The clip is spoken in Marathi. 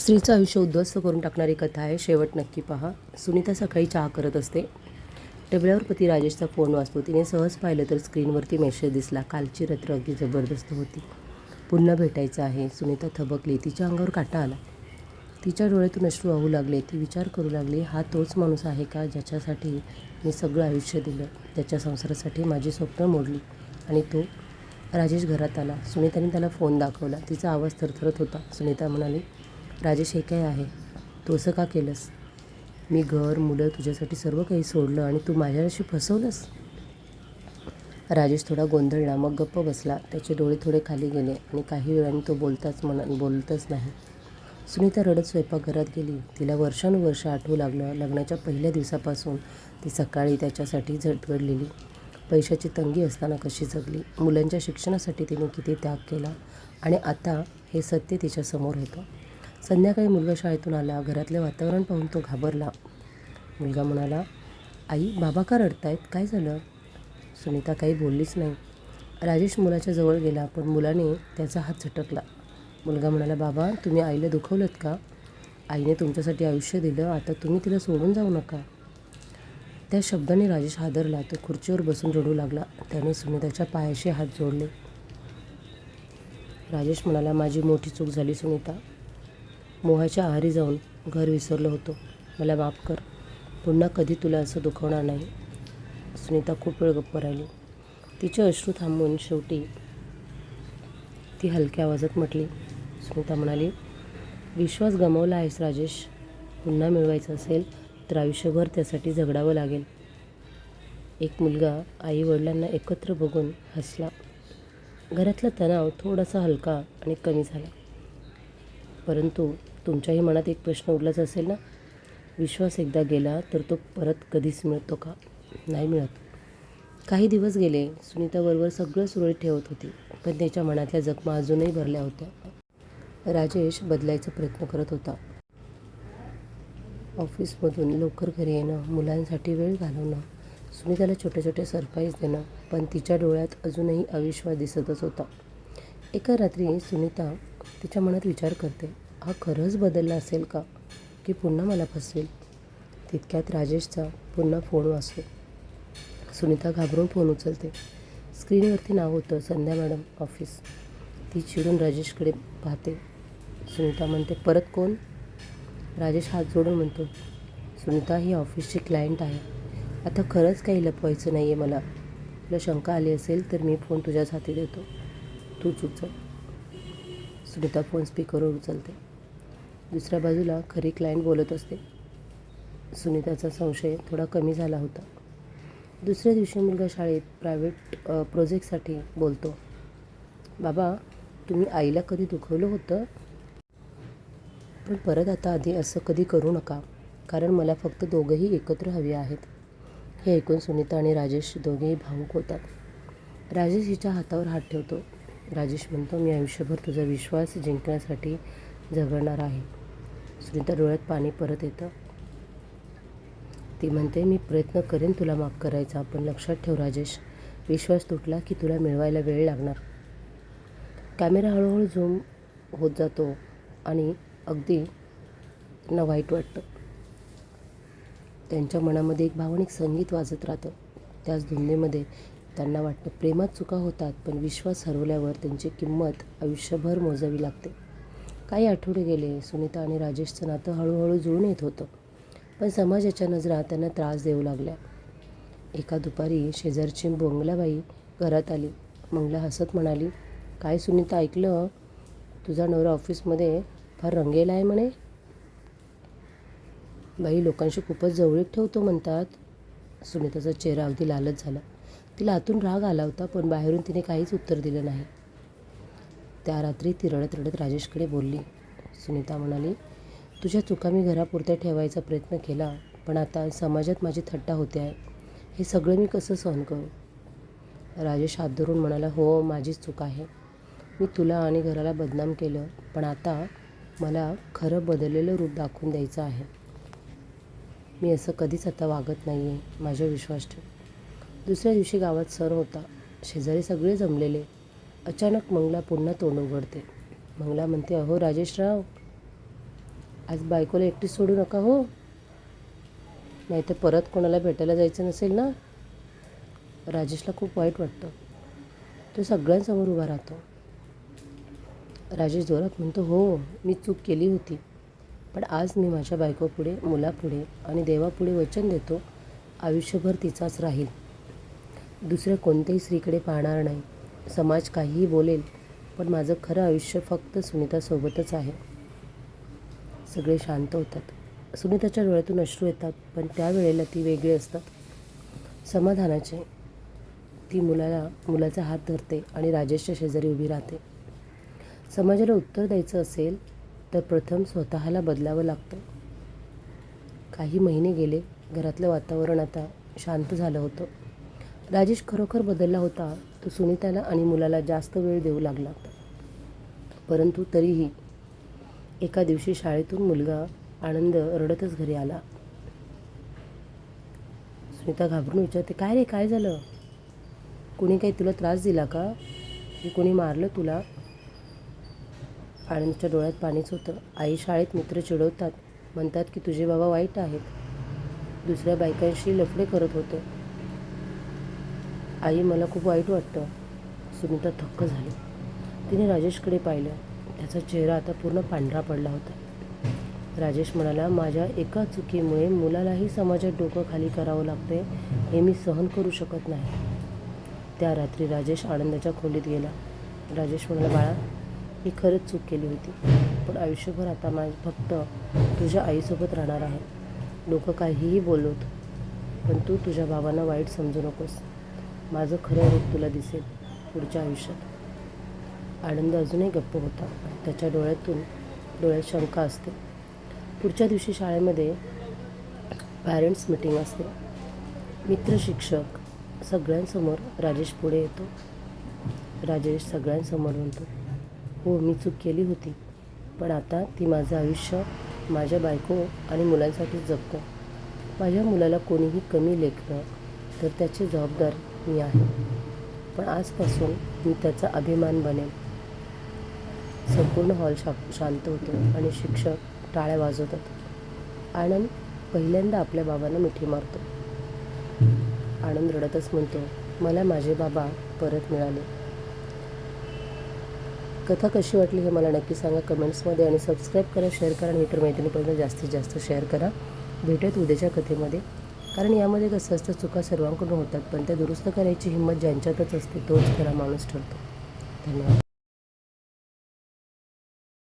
स्त्रीचं आयुष्य उद्ध्वस्त करून टाकणारी कथा आहे. शेवट नक्की पहा. सुनीता सकाळी चहा करत असते. टेबलावर पती राजेशचा फोन वाचतो. तिने सहज पाहिलं तर स्क्रीनवरती मेसेज दिसला. कालची रात्र अगदी जबरदस्त होती. पुन्हा भेटायचं आहे. सुनीता थबकली. तिच्या अंगावर काटा आला. तिच्या डोळ्यातून अश्रू वाहू लागले. ती विचार करू लागली हा तोच माणूस आहे का ज्याच्यासाठी मी सगळं आयुष्य दिलं? त्याच्या संसारासाठी माझी स्वप्न मोडली आणि तो राजेश घरात आला. सुनीताने त्याला फोन दाखवला. तिचा आवाज थरथरत होता. सुनीता म्हणाली राजेश हे काय आहे. तू असं का केलंस? मी घर मुलं तुझ्यासाठी सर्व काही सोडलं आणि तू माझ्याशी फसवलंस? राजेश थोडा गोंधळला मग गप्प बसला. त्याचे डोळे थोडे खाली गेले आणि काही वेळाने तो बोलताच म्हणा बोलतच नाही. सुनीता रडत स्वयंपाकघरात गेली. तिला वर्षानुवर्ष आठवू लागलं. लग्नाच्या पहिल्या दिवसापासून ती सकाळी त्याच्यासाठी झटगडलेली. पैशाची तंगी असताना कशी जगली? मुलांच्या शिक्षणासाठी तिने किती त्याग केला? आणि आता हे सत्य तिच्यासमोर होतं. संध्याकाळी मुलगा शाळेतून आला. घरातले वातावरण पाहून तो घाबरला. मुलगा म्हणाला आई बाबा का रडतायत? काय झालं? सुनीता काही बोललीच नाही. राजेश मुलाच्या जवळ गेला पण मुलाने त्याचा हात झटकला. मुलगा म्हणाला बाबा तुम्ही आईला दुखवलं का? आईने तुमच्यासाठी आयुष्य दिलं आता तुम्ही तिला सोडून जाऊ नका. त्या शब्दाने राजेश हादरला. तो खुर्चीवर बसून रडू लागला. त्याने सुनीताच्या पायाशी हात जोडले. राजेश म्हणाला माझी मोठी चूक झाली सुनीता. मोहाच्या आहारी जाऊन घर विसरलो होतो. मला माफ कर. पुन्हा कधी तुला असं दुखवणार नाही? सुनीता खूप वेळ गप्प राहिली. तिचे अश्रू थांबून शेवटी ती हलक्या आवाजात म्हटली सुनीता म्हणाली विश्वास गमावला आहेस राजेश. पुन्हा मिळवायचं असेल तर आयुष्यभर त्यासाठी झगडावं लागेल. एक मुलगा आई वडिलांना एकत्र बघून हसला. घरातला तणाव थोडासा हलका आणि कमी झाला. परंतु तुमच्याही मनात एक प्रश्न उरलाच असेल ना? विश्वास एकदा गेला तर तो परत कधीच मिळतो का? नाही मिळत. काही दिवस गेले सुनीताबरोबर सगळं सुरळीत ठेवत होती पण त्याच्या मनातल्या जखमा अजूनही भरल्या होत्या. राजेश बदलायचा प्रयत्न करत होता. ऑफिसमधून लवकर घरी येणं मुलांसाठी वेळ घालवणं सुनीताला छोटे छोटे सरप्राईज देणं पण तिच्या डोळ्यात अजूनही अविश्वास दिसतच होता. एका रात्री सुनीता तिच्या मनात विचार करते. हा खरंच बदलला असेल का? की पुन्हा मला फसवेल? तितक्यात राजेशचा पुन्हा फोन वाचतो. सुनीता घाबरून फोन उचलते. स्क्रीनवरती नाव होतं संध्या मॅडम ऑफिस. ती चिडून राजेशकडे पाहते. सुनीता म्हणते परत कोण? राजेश हात जोडून म्हणतो सुनीता ही ऑफिसची क्लायंट आहे. आता खरंच काही लपवायचं नाही आहे मला. तुला शंका आली असेल तर मी फोन तुझ्याच हाती देतो. तूच उचल सुनीता फोन स्पीकरवर उचलते. दुसऱ्या बाजूला खरी क्लायंट बोलत असते. सुनीताचा संशय थोडा कमी झाला होता. दुसऱ्या दिवशी मुलगा शाळेत प्रायव्हेट प्रोजेक्टसाठी बोलतो. बाबा तुम्ही आईला कधी दुखवलं होतं? पण परत आता आधी असं कधी करू नका. कारण मला फक्त दोघंही एकत्र हवे आहेत. हे ऐकून सुनीता आणि राजेश दोघेही भावूक होतात. राजेश हिच्या हातावर हात ठेवतो. राजेश म्हणतो मी आयुष्यभर तुझा विश्वास जिंकण्यासाठी झगडणार आहे. सुनीता डोळ्यात पाणी परत येतं. ती म्हणते मी प्रयत्न करेन तुला माफ करायचा पण लक्षात ठेव राजेश विश्वास तुटला की तुला मिळवायला वेळ लागणार. कॅमेरा हळूहळू झूम होत जातो आणि अगदी त्यांना वाईट वाटतं. त्यांच्या मनामध्ये एक भावनिक संगीत वाजत राहतं. त्याच धुंदीमध्ये त्यांना वाटतं प्रेमात चुका होतात पण विश्वास हरवल्यावर त्यांची किंमत आयुष्यभर मोजावी लागते. काही आठवडे गेले. सुनीता आणि राजेशचं नातं हळूहळू जुळून येत होतं. पण समाजाच्या नजरा त्यांना त्रास देऊ लागल्या. एका दुपारी शेजारची बोंगलाबाई घरात आली. मंगला हसत म्हणाली काय सुनीता ऐकलं? तुझा नवरा ऑफिसमध्ये फार रंगेला आहे म्हणे. बाई लोकांशी खूपच जवळीक ठेवतो म्हणतात. सुनीताचा चेहरा अगदी लालच झाला. तिला आतून राग आला होता पण बाहेरून तिने काहीच उत्तर दिलं नाही. त्या रात्री ती रडत रडत राजेशकडे बोलली सुनीता म्हणाली तुझ्या चुका मी घरापुरत्या ठेवायचा प्रयत्न केला पण आता समाजात माझी थट्टा होते आहे. हे सगळं मी कसं सहन करू? राजेश हात धरून म्हणाला हो माझीच चूक आहे. मी तुला आणि घराला बदनाम केलं पण आता मला खरं बदललेलं रूप दाखवून द्यायचं आहे. मी असं कधीच आता वागत नाही आहे माझ्या विश्वास ठेव. दुसऱ्या दिवशी गावात सण होता. शेजारी सगळे जमलेले. अचानक मंगला पुन्हा तोंड उघडते. मंगला म्हणते अहो राजेशराव आज बायकोला एकटीच सोडू नका हो. नाही तर परत कोणाला भेटायला जायचं नसेल ना? राजेशला खूप वाईट वाटतं. तो सगळ्यांसमोर उभा राहतो. राजेश जोरात म्हणतो हो मी चूक केली होती पण आज मी माझ्या बायकोपुढे मुलापुढे आणि देवापुढे वचन देतो. आयुष्यभर तिचाच राहील. दुसऱ्या कोणत्याही स्त्रीकडे पाहणार नाही. समाज काहीही बोलेल पण माझं खरं आयुष्य फक्त सुनीतासोबतच आहे. सगळे शांत होतात. सुनीताच्या डोळ्यातून अश्रू येतात पण त्यावेळेला ती वेगळी असतात. समाधानाचे ती मुलाला मुलाचा हात धरते आणि राजेशच्या शेजारी उभी राहते. समाजाला उत्तर द्यायचं असेल तर प्रथम स्वतःला बदलावं लागतं. काही महिने गेले घरातलं वातावरण आता शांत झालं होतं. राजेश खरोखर बदलला होता तो सुनीताला आणि मुलाला जास्त वेळ देऊ लागला. परंतु तरीही एका दिवशी शाळेतून मुलगा आनंद रडतच घरी आला. सुनीता घाबरून विचारते काय रे काय झालं? कुणी काही तुला त्रास दिला का? की कोणी मारलं तुला? आनंदच्या डोळ्यात पाणीच होतं. आई शाळेत मित्र चिडवतात. म्हणतात की तुझे बाबा वाईट आहेत. दुसऱ्या बायकांशी लफडे करत होते. आई मला खूप वाईट वाटतं. सुनीता थक्क झाली. तिने राजेशकडे पाहिलं. त्याचा चेहरा आता पूर्ण पांढरा पडला होता. राजेश म्हणाला माझ्या एका चुकीमुळे मुलालाही समाजात डोकं खाली करावं लागते हे मी सहन करू शकत नाही. त्या रात्री राजेश आनंदाच्या खोलीत गेला. राजेश म्हणाला बाळा ही खरंच चूक केली होती. पण आयुष्यभर आता मा फक्त तुझ्या आईसोबत राहणार आहे. लोक काहीही बोलवत पण तू तुझ्या बाबांना वाईट समजू नकोस. माझं खरं रूप तुला दिसेल पुढच्या आयुष्यात. आनंद अजूनही गप्प होता. त्याच्या डोळ्यातून डोळ्यात शंका असते. पुढच्या दिवशी शाळेमध्ये पॅरेंट्स मीटिंग असते. मित्र शिक्षक सगळ्यांसमोर राजेश पुढे येतो. राजेश सगळ्यांसमोर म्हणतो हो मी चूक केली होती. पण आता ती माझं आयुष्य माझ्या बायको आणि मुलांसाठीच जगतो. माझ्या मुलाला कोणीही कमी लेखलं तर त्याची जबाबदार मी आहे. पण आजपासून मी त्याचा अभिमान बनेल संपूर्ण हॉल शा शांत होतो आणि शिक्षक टाळ्या वाजवतात. आनंद पहिल्यांदा आपल्या बाबांना मिठी मारतो. आनंद रडतच म्हणतो मला माझे बाबा परत मिळाले. कथा कशी वाटली हे मला नक्की सांगा कमेंट्समध्ये आणि सबस्क्राईब करा शेअर करा आणि मित्र मैत्रिणीपर्यंत जास्तीत जास्त शेअर करा. भेटत उद्याच्या कथेमध्ये. कारण यामध्ये कसं असतं चुका सर्वांकडून होतात पण त्या दुरुस्त करायची हिंमत ज्यांच्यातच असते तोच खरा माणूस ठरतो. धन्यवाद.